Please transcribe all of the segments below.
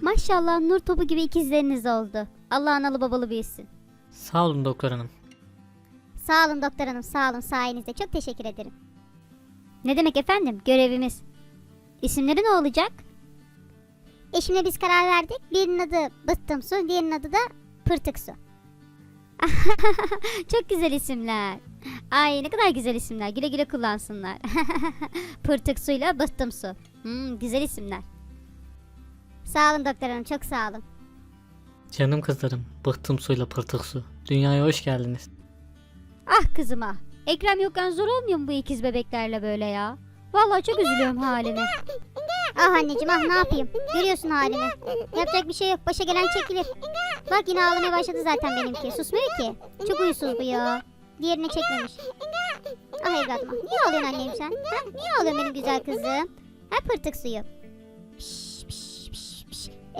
Maşallah nur topu gibi ikizleriniz oldu. Allah analı babalı büyüsün. Sağ olun doktor hanım. Sağ olun doktor hanım sağ olun sayenizde çok teşekkür ederim. Ne demek efendim görevimiz. İsimleri ne olacak? Eşimle biz karar verdik. Birinin adı Bıttım Su, diğerinin adı da Pırtık Su. çok güzel isimler. Ay ne kadar güzel isimler. Güle güle kullansınlar. Pırtık Su'yla Bıttım Su. Hmm, güzel isimler. Sağ olun doktor hanım çok sağ olun. Canım kızlarım, bıktım suyla pırtık su. Dünyaya hoş geldiniz. Ah kızım ah. Ekrem yokken zor olmuyor mu bu ikiz bebeklerle böyle ya? Vallahi çok üzülüyorum haline. Ah anneciğim ah ne yapayım? Görüyorsun halini. Yapacak bir şey yok. Başa gelen çekilir. Bak yine ağlamaya başladı zaten benimki. Susmuyor ki. Çok uyusuz bu ya. Diğerini çekmemiş. Ah evladım ah. Niye ağlıyorsun annem sen? Ha? Niye ağlıyorsun benim güzel kızım? Ha pırtık suyu.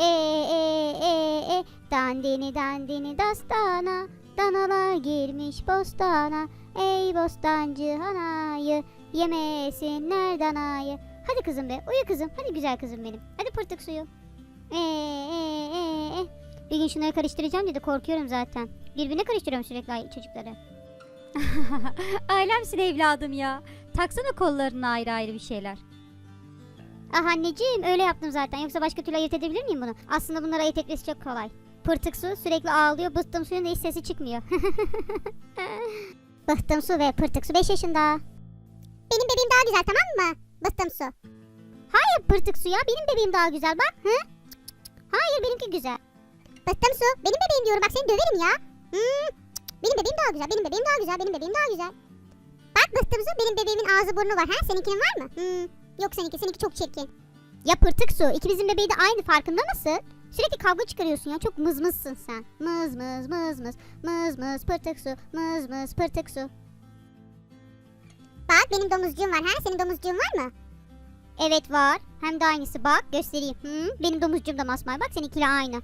E e e e. Dandini dandini dastana danalar girmiş bostana. Ey bostancı hanayı yemesinler danayı hadi kızım be uyu kızım. Hadi güzel kızım benim. Hadi pırtık suyu. E e e e. Bir gün şunları karıştıracağım dedi. Korkuyorum zaten. Birbirine karıştırıyorum sürekli çocukları. Ailemsin evladım ya. Taksana kollarına ayrı ayrı bir şeyler Ah anneciğim öyle yaptım zaten. Yoksa başka türlü ayırt edebilir miyim bunu? Aslında bunları ayırt etmesi çok kolay. Pırtık su sürekli ağlıyor. Bıhtım suyun da hiç sesi çıkmıyor. Bıhtım su ve pırtık su 5 yaşında. Benim bebeğim daha güzel tamam mı? Bıhtım su. Hayır pırtık su ya. Benim bebeğim daha güzel bak. Hı? Hayır benimki güzel. Bıhtım su. Benim bebeğim diyorum bak seni döverim ya. Hmm. Benim bebeğim daha güzel. Benim bebeğim daha güzel. Benim bebeğim daha güzel. Bak bıhtım su benim bebeğimin ağzı burnu var. Ha? Seninkinin var mı? Hmm. Yok seninki, seninki çok çirkin. Ya pırtık su, ikimizin bebeği de aynı farkında mısın? Sürekli kavga çıkarıyorsun ya, çok mızmızsın sen. Mız mız mız mız, mız mız pırtık su, mız mız pırtık su. Bak benim domuzcuğum var ha, senin domuzcuğun var mı? Evet var, hem de aynısı bak göstereyim. Hı, benim domuzcuğum da masmavi bak seninkiyle aynı.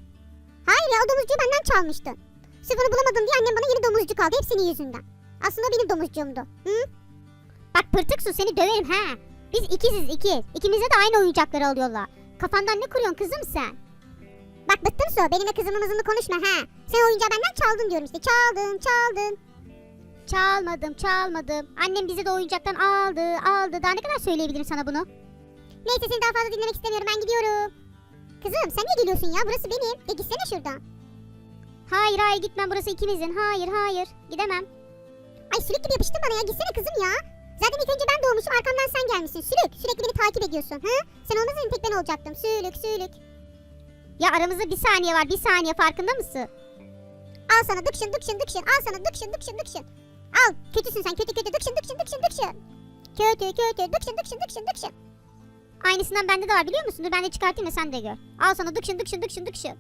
Hayır ya o domuzcuğu benden çalmıştın. Sırf onu bulamadım diye annem bana yeni domuzcuk aldı hep senin yüzünden. Aslında benim domuzcuğumdu. Hı? Bak pırtık su seni döverim ha. Biz ikiziz ikiz. İkimize de aynı oyuncakları alıyorlar. Kafandan ne kuruyorsun kızım sen? Bak bıktım su. Benimle kızımın hızını konuşma ha. Sen oyuncağı benden çaldın diyorum işte. Çaldın çaldın. Çalmadım çalmadım. Annem bizi de oyuncaktan aldı aldı. Daha ne kadar söyleyebilirim sana bunu? Neyse seni daha fazla dinlemek istemiyorum. Ben gidiyorum. Kızım sen niye geliyorsun ya? Burası benim. E gitsene şuradan. Hayır hayır gitmem. Burası ikimizin. Hayır hayır. Gidemem. Ay gibi yapıştın bana ya. Gitsene kızım ya. Zaten ilk önce ben doğmuşum arkamdan sen gelmişsin. Sülük sürekli beni takip ediyorsun. Ha? Sen olmasaydın tek ben olacaktım. Sülük sülük. Ya aramızda bir saniye var bir saniye farkında mısın? Al sana dıkşın dıkşın dıkşın. Al sana dıkşın dıkşın dıkşın. Al kötüsün sen kötü kötü dıkşın dıkşın dıkşın dıkşın. Kötü kötü dıkşın dıkşın dıkşın dıkşın. Aynısından bende de var biliyor musun? Dur ben de çıkartayım da sen de gör. Al sana dıkşın dıkşın dıkşın dıkşın.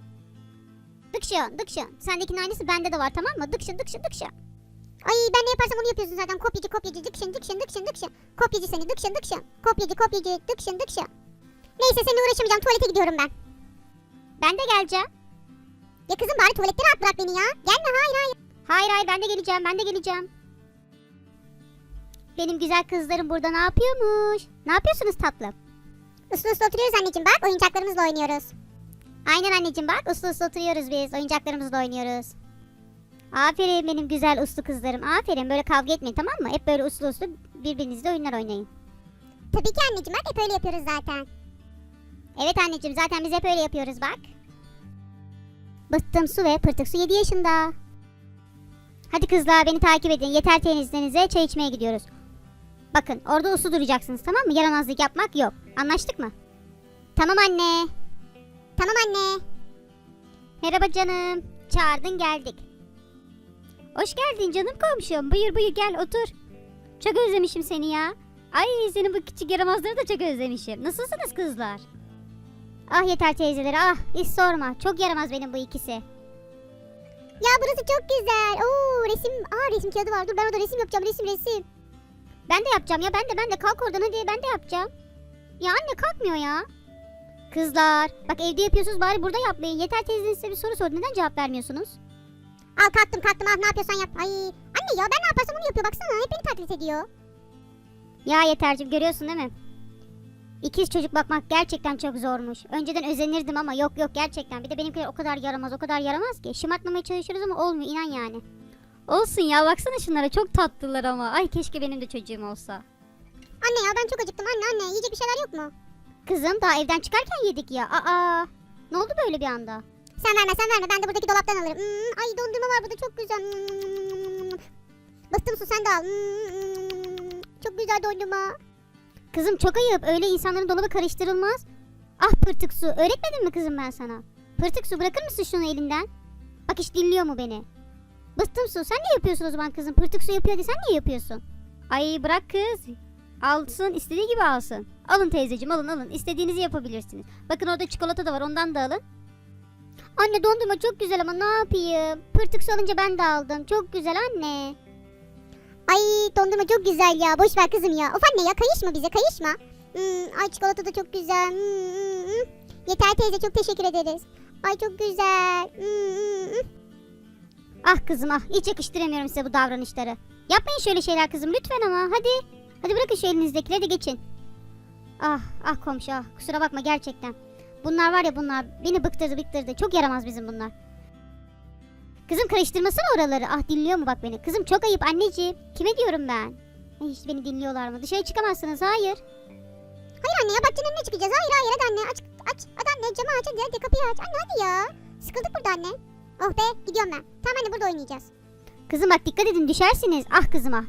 Dıkşın dıkşın. Sendekinin aynısı bende de var tamam mı? Dıkşın dıkşın dıkşın. Ay ben ne yaparsam onu yapıyorsun zaten. Kopyacı kopyacı dıkşın dıkşın dıkşın dıkşın. Kopyacı seni dıkşın dıkşın. Kopyacı kopyacı dıkşın dıkşın. Neyse seninle uğraşamayacağım. Tuvalete gidiyorum ben. Ben de geleceğim. Ya kızım bari tuvalette rahat bırak beni ya. Gelme hayır hayır. Hayır hayır ben de geleceğim ben de geleceğim. Benim güzel kızlarım burada ne yapıyormuş? Ne yapıyorsunuz tatlım? Uslu uslu oturuyoruz anneciğim bak oyuncaklarımızla oynuyoruz. Aynen anneciğim bak uslu uslu oturuyoruz biz oyuncaklarımızla oynuyoruz. Aferin benim güzel uslu kızlarım. Aferin böyle kavga etmeyin tamam mı? Hep böyle uslu uslu birbirinizle oyunlar oynayın. Tabii ki anneciğim bak hep öyle yapıyoruz zaten. Evet anneciğim zaten biz hep öyle yapıyoruz bak. Bıttım su ve pırtık su 7 yaşında. Hadi kızlar beni takip edin. Yeter tenizlerinize çay içmeye gidiyoruz. Bakın orada uslu duracaksınız tamam mı? Yaramazlık yapmak yok. Anlaştık mı? Tamam anne. Tamam anne. Merhaba canım. Çağırdın geldik. Hoş geldin canım komşum. Buyur buyur gel otur. Çok özlemişim seni ya. Ay senin bu küçük yaramazları da çok özlemişim. Nasılsınız kızlar? Ah yeter teyzeleri ah hiç sorma. Çok yaramaz benim bu ikisi. Ya burası çok güzel. Oo resim. Aa resim kağıdı var. Dur ben orada resim yapacağım. Resim resim. Ben de yapacağım ya. Ben de ben de kalk oradan hadi. Ben de yapacağım. Ya anne kalkmıyor ya. Kızlar. Bak evde yapıyorsunuz bari burada yapmayın. Yeter teyzeniz size bir soru sordu. Neden cevap vermiyorsunuz? Al kalktım kalktım al ne yapıyorsan yap. Ay anne ya ben ne yaparsam onu yapıyor baksana hep beni taklit ediyor. Ya yetercim görüyorsun değil mi? İkiz çocuk bakmak gerçekten çok zormuş. Önceden özenirdim ama yok yok gerçekten. Bir de benimkiler o kadar yaramaz o kadar yaramaz ki. Şımartmamaya çalışıyoruz ama olmuyor inan yani. Olsun ya baksana şunlara çok tatlılar ama. Ay keşke benim de çocuğum olsa. Anne ya ben çok acıktım anne anne yiyecek bir şeyler yok mu? Kızım daha evden çıkarken yedik ya. Aa ne oldu böyle bir anda? Sen verme sen verme ben de buradaki dolaptan alırım. Hmm, ay dondurma var burada çok güzel. Hmm, su sen de al. Hmm, çok güzel dondurma. Kızım çok ayıp öyle insanların dolabı karıştırılmaz. Ah pırtık su öğretmedim mi kızım ben sana? Pırtık su bırakır mısın şunu elinden? Bak hiç dinliyor mu beni? Bıktım su sen ne yapıyorsun o zaman kızım? Pırtık su yapıyor diye sen niye yapıyorsun? Ay bırak kız. Alsın istediği gibi alsın. Alın teyzeciğim alın alın. İstediğinizi yapabilirsiniz. Bakın orada çikolata da var ondan da alın. Anne dondurma çok güzel ama ne yapayım? Pırtık su alınca ben de aldım. Çok güzel anne. Ay dondurma çok güzel ya. Boş ver kızım ya. Of anne ya kayışma bize kayışma. Hmm, ay çikolata da çok güzel. Hmm, hmm, hmm. Yeter teyze çok teşekkür ederiz. Ay çok güzel. Hmm, hmm, hmm. Ah kızım ah hiç yakıştıramıyorum size bu davranışları. Yapmayın şöyle şeyler kızım lütfen ama hadi. Hadi bırakın şu elinizdekileri de geçin. Ah ah komşu ah kusura bakma gerçekten. Bunlar var ya bunlar beni bıktırdı bıktırdı. Çok yaramaz bizim bunlar. Kızım karıştırmasana oraları. Ah dinliyor mu bak beni. Kızım çok ayıp anneciğim. Kime diyorum ben? Ay, hiç beni dinliyorlar mı? Dışarı çıkamazsınız. Hayır. Hayır anne ya bahçenin önüne çıkacağız. Hayır hayır hadi anne aç aç. Hadi anne camı aç hadi, hadi kapıyı aç. Anne hadi ya. Sıkıldık burada anne. Oh be gidiyorum ben. Tamam anne burada oynayacağız. Kızım bak dikkat edin düşersiniz. Ah kızım ah.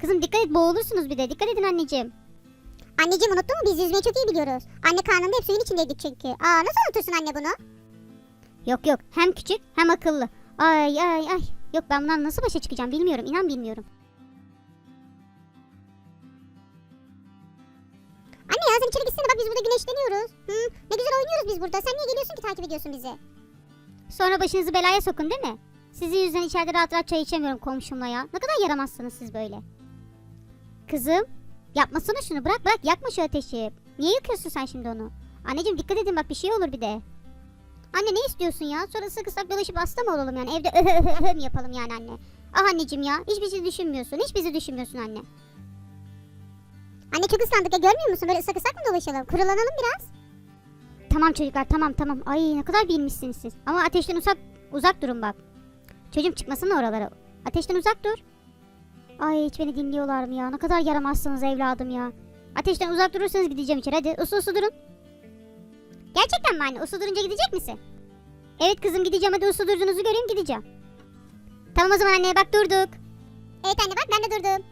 Kızım dikkat et boğulursunuz bir de. Dikkat edin anneciğim. Anneciğim unuttun mu biz yüzmeyi çok iyi biliyoruz. Anne karnında hep suyun içindeydik çünkü. Aa nasıl unutursun anne bunu? Yok yok hem küçük hem akıllı. Ay ay ay. Yok ben bundan nasıl başa çıkacağım bilmiyorum inan bilmiyorum. Anne ya sen içeri gitsene bak biz burada güneşleniyoruz. Hı, ne güzel oynuyoruz biz burada. Sen niye geliyorsun ki takip ediyorsun bizi? Sonra başınızı belaya sokun değil mi? Sizin yüzünden içeride rahat rahat çay içemiyorum komşumla ya. Ne kadar yaramazsınız siz böyle. Kızım yapmasana şunu bırak bırak yakma şu ateşi. Niye yakıyorsun sen şimdi onu? Anneciğim dikkat edin bak bir şey olur bir de. Anne ne istiyorsun ya? Sonra sık ıslak dolaşıp hasta mı olalım yani? Evde öhö mi yapalım yani anne? Ah anneciğim ya hiç bizi düşünmüyorsun. Hiç bizi düşünmüyorsun anne. Anne çok ıslandık ya görmüyor musun? Böyle ıslak mı dolaşalım? Kurulanalım biraz. Tamam çocuklar tamam tamam. Ay ne kadar bilmişsiniz siz. Ama ateşten uzak uzak durun bak. Çocuğum çıkmasın oralara. Ateşten uzak dur. Ay hiç beni dinliyorlar mı ya? Ne kadar yaramazsınız evladım ya. Ateşten uzak durursanız gideceğim içeri. Hadi uslu uslu durun. Gerçekten mi anne? Uslu durunca gidecek misin? Evet kızım gideceğim. Hadi uslu durduğunuzu göreyim gideceğim. Tamam o zaman anne bak durduk. Evet anne bak ben de durdum.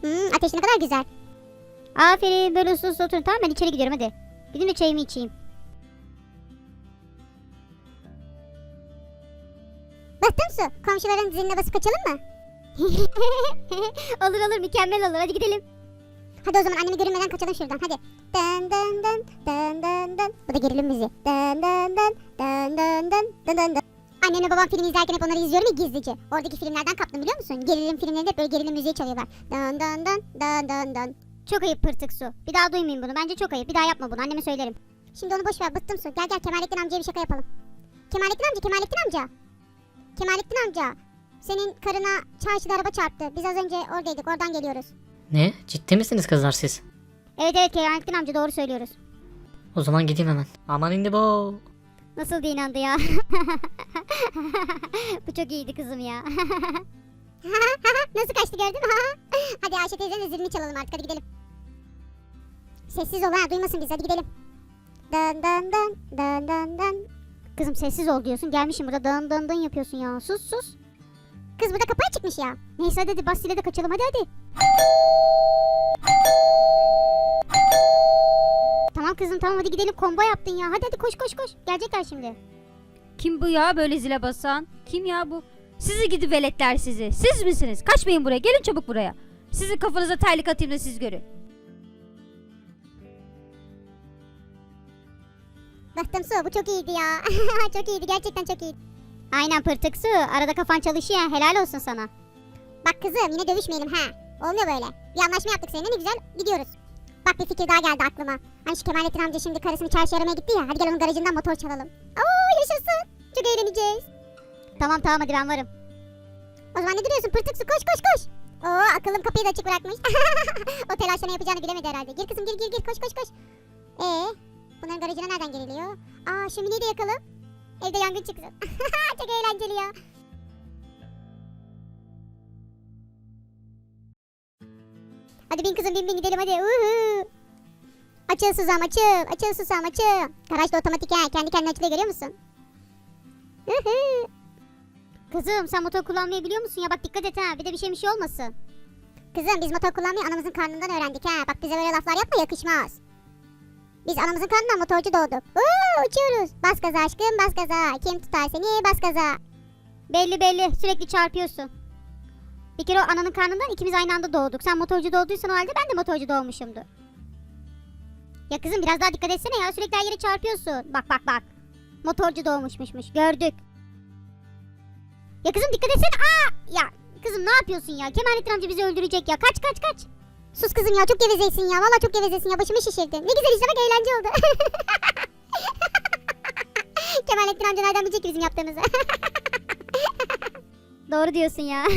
Hmm, ateş ne kadar güzel. Aferin böyle uslu uslu oturun tamam ben içeri gidiyorum hadi. Gidin de çayımı içeyim. Baktın su. Komşuların ziline basıp kaçalım mı? Olur olur mükemmel olur hadi gidelim. Hadi o zaman annemi görünmeden kaçalım şuradan hadi. Dın dın dın dın dın dın. Bu da gerilim müziği. Dın dın dın dın dın dın dın dın dın. Annemle babam film izlerken hep onları izliyorum ya gizlice. Oradaki filmlerden kaptım biliyor musun? Gerilim filmlerinde hep böyle gerilim müziği çalıyorlar. Dın dın dın dın dın dın. Çok ayıp pırtık su. Bir daha duymayayım bunu. Bence çok ayıp. Bir daha yapma bunu. Anneme söylerim. Şimdi onu boş ver. Bıktım su. Gel gel Kemalettin amcaya bir şaka yapalım. Kemalettin amca, Kemalettin amca. Kemalettin amca. Senin karına çarşıda araba çarptı. Biz az önce oradaydık. Oradan geliyoruz. Ne? Ciddi misiniz kızlar siz? Evet evet Kemalettin amca doğru söylüyoruz. O zaman gideyim hemen. Aman indi bu. Nasıl inandı ya? Bu çok iyiydi kızım ya. Nasıl kaçtı gördün mü? hadi Ayşe teyzenin zilini çalalım artık hadi gidelim. Sessiz ol ha duymasın biz hadi gidelim. Dın dın dın dın dın dın. Kızım sessiz ol diyorsun gelmişim burada dın dın dın yapıyorsun ya sus sus. Kız burada kapı çıkmış ya. Neyse hadi hadi bas zile de kaçalım hadi hadi. Tamam kızım tamam hadi gidelim combo yaptın ya. Hadi hadi koş koş koş. Gelecekler şimdi. Kim bu ya böyle zile basan? Kim ya bu? Sizi gidi veletler sizi. Siz misiniz? Kaçmayın buraya. Gelin çabuk buraya. Sizin kafanıza terlik atayım da siz görün. Baktım su bu çok iyiydi ya. çok iyiydi gerçekten çok iyiydi. Aynen pırtık su. Arada kafan çalışıyor helal olsun sana. Bak kızım yine dövüşmeyelim ha. Olmuyor böyle. Bir anlaşma yaptık seninle ne güzel gidiyoruz. Bak bir fikir daha geldi aklıma. Hani şu Kemalettin amca şimdi karısını çarşı aramaya gitti ya. Hadi gel onun garajından motor çalalım. Oo yaşasın. Çok eğleneceğiz. Tamam tamam hadi ben varım. O zaman ne duruyorsun pırtık su koş koş koş. Oo akıllım kapıyı da açık bırakmış. o telaşla ne yapacağını bilemedi herhalde. Gir kızım gir gir gir koş koş koş. Ee, bunların garajına nereden giriliyor? Aa şömineyi de yakalım. Evde yangın çıksın. Çok eğlenceli ya. Hadi bin kızım bin bin gidelim hadi. Uhu. Açıl susam açıl. Açıl susam açıl. Garaj da otomatik ha. Kendi kendine açılıyor görüyor musun? Uhu. Kızım sen motor kullanmayı biliyor musun ya? Bak dikkat et ha. Bir de bir şey bir şey olmasın. Kızım biz motor kullanmayı anamızın karnından öğrendik ha. Bak bize böyle laflar yapma yakışmaz. Biz anamızın karnından motorcu doğduk. Uuu uçuyoruz. Bas gaza aşkım bas gaza. Kim tutar seni bas gaza. Belli belli sürekli çarpıyorsun. Bir kere o ananın karnından ikimiz aynı anda doğduk. Sen motorcu doğduysan o halde ben de motorcu doğmuşumdur. Ya kızım biraz daha dikkat etsene ya. Sürekli her yere çarpıyorsun. Bak bak bak. Motorcu doğmuşmuşmuş. Gördük. Ya kızım dikkat etsene. Aa! Ya kızım ne yapıyorsun ya? Kemalettin amca bizi öldürecek ya. Kaç kaç kaç. Sus kızım ya çok gevezeysin ya. Vallahi çok gevezesin ya. Başımı şişirdin. Ne güzel işte bak eğlence oldu. Kemalettin amca nereden bilecek ki bizim yaptığımızı? Doğru diyorsun ya.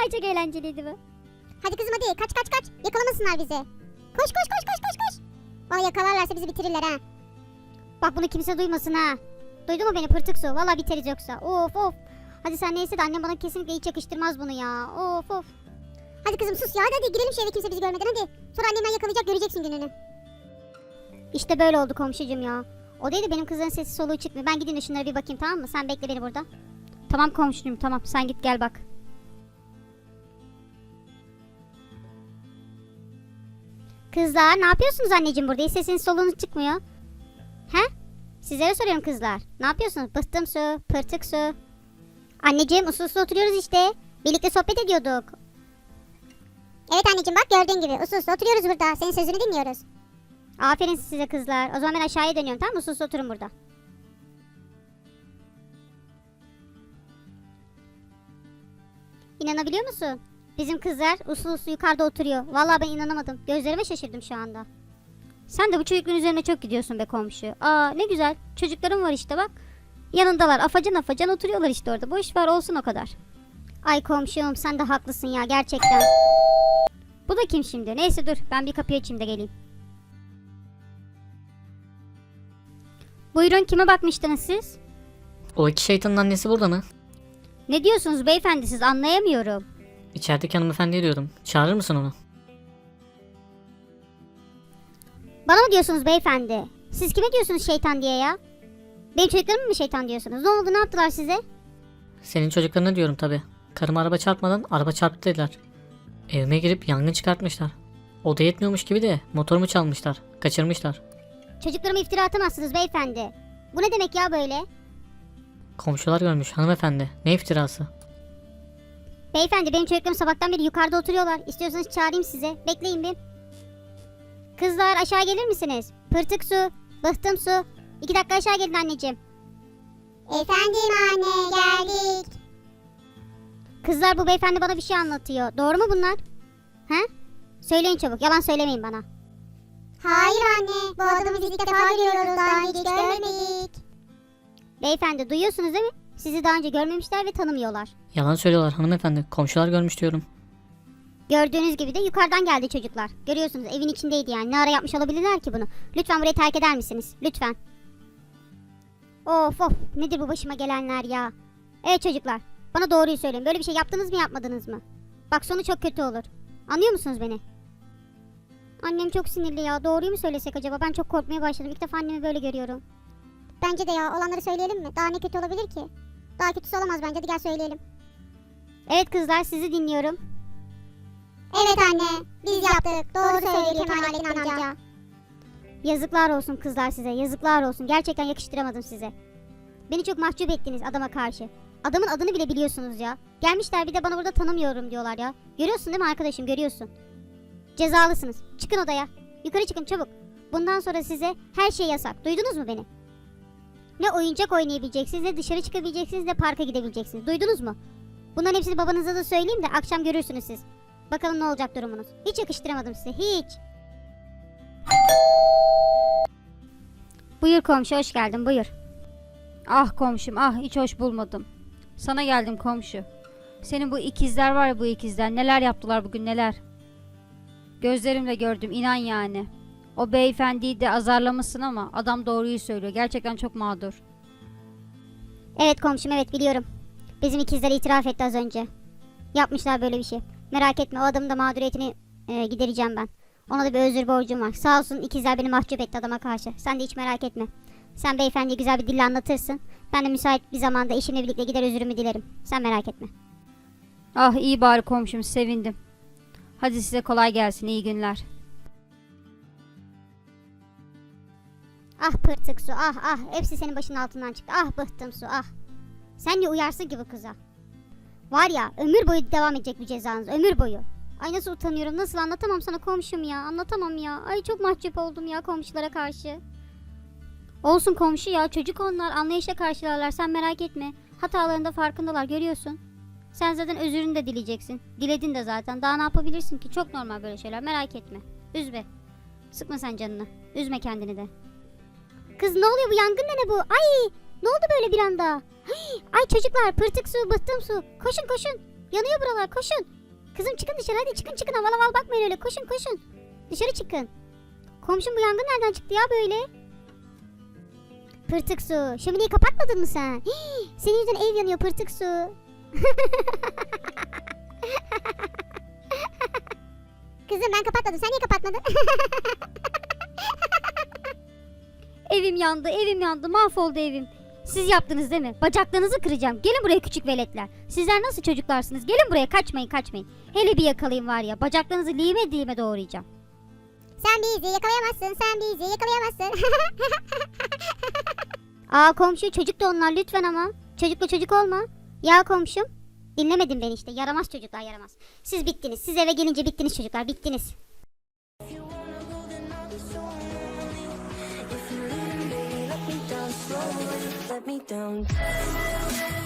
Ay çok eğlenceliydi bu. Hadi kızım hadi kaç kaç kaç. Yakalamasınlar bizi. Koş koş koş koş koş koş. Vallahi yakalarlarsa bizi bitirirler ha. Bak bunu kimse duymasın ha. Duydun mu beni pırtık su? Vallahi biteriz yoksa. Of of. Hadi sen neyse de annem bana kesinlikle hiç yakıştırmaz bunu ya. Of of. Hadi kızım sus ya hadi, girelim şu kimse bizi görmeden hadi. Sonra annemden yakalayacak göreceksin gününü. İşte böyle oldu komşucum ya. O değil de benim kızların sesi soluğu çıkmıyor. Ben gideyim de şunlara bir bakayım tamam mı? Sen bekle beni burada. Tamam komşum tamam sen git gel bak. Kızlar ne yapıyorsunuz anneciğim burada? Hiç sesiniz soluğunuz çıkmıyor. He? Sizlere soruyorum kızlar. Ne yapıyorsunuz? Bıhtım su, pırtık su. Anneciğim usul usul oturuyoruz işte. Birlikte sohbet ediyorduk. Evet anneciğim bak gördüğün gibi usul usul oturuyoruz burada. Senin sözünü dinliyoruz. Aferin size kızlar. O zaman ben aşağıya dönüyorum tamam mı? Usul usul oturun burada. İnanabiliyor musun? Bizim kızlar usul usul yukarıda oturuyor. Vallahi ben inanamadım. Gözlerime şaşırdım şu anda. Sen de bu çocukların üzerine çok gidiyorsun be komşu. Aa ne güzel. Çocuklarım var işte bak. Yanındalar afacan afacan oturuyorlar işte orada. Boş ver olsun o kadar. Ay komşum sen de haklısın ya gerçekten. Bu da kim şimdi? Neyse dur ben bir kapıyı açayım da geleyim. Buyurun kime bakmıştınız siz? O iki şeytanın annesi burada mı? Ne diyorsunuz beyefendi siz anlayamıyorum. İçerideki hanımefendi diyorum. Çağırır mısın onu? Bana mı diyorsunuz beyefendi? Siz kime diyorsunuz şeytan diye ya? Benim çocuklarıma mı şeytan diyorsunuz? Ne oldu ne yaptılar size? Senin çocuklarına diyorum tabi. Karım araba çarpmadan araba çarptı dediler. Evime girip yangın çıkartmışlar. O da yetmiyormuş gibi de motorumu çalmışlar. Kaçırmışlar. Çocuklarıma iftira atamazsınız beyefendi. Bu ne demek ya böyle? Komşular görmüş hanımefendi. Ne iftirası? Beyefendi benim çocuklarım sabahtan beri yukarıda oturuyorlar. İstiyorsanız çağırayım size. Bekleyin bir. Kızlar aşağı gelir misiniz? Pırtık su, bıhtım su. İki dakika aşağı gelin anneciğim. Efendim anne geldik. Kızlar bu beyefendi bana bir şey anlatıyor. Doğru mu bunlar? He? Söyleyin çabuk. Yalan söylemeyin bana. Hayır anne. Bu adamı biz ilk defa görüyoruz. Daha önce hiç görmedik. Beyefendi duyuyorsunuz değil mi? Sizi daha önce görmemişler ve tanımıyorlar. Yalan söylüyorlar hanımefendi. Komşular görmüş diyorum. Gördüğünüz gibi de yukarıdan geldi çocuklar. Görüyorsunuz evin içindeydi yani. Ne ara yapmış olabilirler ki bunu? Lütfen burayı terk eder misiniz? Lütfen. Of of nedir bu başıma gelenler ya? Evet çocuklar bana doğruyu söyleyin. Böyle bir şey yaptınız mı yapmadınız mı? Bak sonu çok kötü olur. Anlıyor musunuz beni? Annem çok sinirli ya. Doğruyu mu söylesek acaba? Ben çok korkmaya başladım. İlk defa annemi böyle görüyorum. Bence de ya. Olanları söyleyelim mi? Daha ne kötü olabilir ki? Daha kötüsü olamaz bence. Hadi gel söyleyelim. Evet kızlar sizi dinliyorum. Evet anne, biz yaptık. Doğru söylüyor Kemalettin amca. Yazıklar olsun kızlar size, yazıklar olsun. Gerçekten yakıştıramadım size. Beni çok mahcup ettiniz adama karşı. Adamın adını bile biliyorsunuz ya. Gelmişler bir de bana burada tanımıyorum diyorlar ya. Görüyorsun değil mi arkadaşım, görüyorsun. Cezalısınız. Çıkın odaya. Yukarı çıkın çabuk. Bundan sonra size her şey yasak. Duydunuz mu beni? Ne oyuncak oynayabileceksiniz, ne dışarı çıkabileceksiniz, ne parka gidebileceksiniz. Duydunuz mu? Bunların hepsini babanıza da söyleyeyim de akşam görürsünüz siz. Bakalım ne olacak durumunuz. Hiç yakıştıramadım size. Hiç. Buyur komşu hoş geldin buyur. Ah komşum ah hiç hoş bulmadım. Sana geldim komşu. Senin bu ikizler var ya bu ikizler. Neler yaptılar bugün neler. Gözlerimle gördüm inan yani. O beyefendiyi de azarlamışsın ama adam doğruyu söylüyor. Gerçekten çok mağdur. Evet komşum evet biliyorum. Bizim ikizler itiraf etti az önce. Yapmışlar böyle bir şey. Merak etme o adamın da mağduriyetini e, gidereceğim ben. Ona da bir özür borcum var. Sağ olsun ikizler beni mahcup etti adama karşı. Sen de hiç merak etme. Sen beyefendiye güzel bir dille anlatırsın. Ben de müsait bir zamanda eşimle birlikte gider özürümü dilerim. Sen merak etme. Ah iyi bari komşum sevindim. Hadi size kolay gelsin iyi günler. Ah pırtık su ah ah. Hepsi senin başının altından çıktı. Ah bıhtım su ah. Sen de uyarsın ki bu kıza. Var ya ömür boyu devam edecek bu cezanız. Ömür boyu. Ay nasıl utanıyorum. Nasıl anlatamam sana komşum ya. Anlatamam ya. Ay çok mahcup oldum ya komşulara karşı. Olsun komşu ya. Çocuk onlar. Anlayışla karşılarlar. Sen merak etme. Hatalarında farkındalar. Görüyorsun. Sen zaten özürünü de dileyeceksin. Diledin de zaten. Daha ne yapabilirsin ki? Çok normal böyle şeyler. Merak etme. Üzme. Sıkma sen canını. Üzme kendini de. Kız ne oluyor bu yangın ne ne bu? Ay ne oldu böyle bir anda? Ay, çocuklar pırtık su bıhtım su. Koşun koşun. Yanıyor buralar koşun. Kızım çıkın dışarı hadi çıkın çıkın havalı havalı bakmayın öyle koşun koşun. Dışarı çıkın. Komşum bu yangın nereden çıktı ya böyle? Pırtık su. Şömineyi kapatmadın mı sen? Hii, senin yüzünden ev yanıyor pırtık su. Kızım ben kapatmadım. Sen niye kapatmadın? Evim yandı, evim yandı, mahvoldu evim. Siz yaptınız değil mi? Bacaklarınızı kıracağım. Gelin buraya küçük veletler. Sizler nasıl çocuklarsınız? Gelin buraya kaçmayın kaçmayın. Hele bir yakalayayım var ya. Bacaklarınızı lime lime doğrayacağım. Sen bizi yakalayamazsın. Sen bizi yakalayamazsın. Aa komşu çocuk da onlar lütfen ama. Çocukla çocuk olma. Ya komşum. Dinlemedin beni işte. Yaramaz çocuklar yaramaz. Siz bittiniz. Siz eve gelince bittiniz çocuklar. Bittiniz. let me down.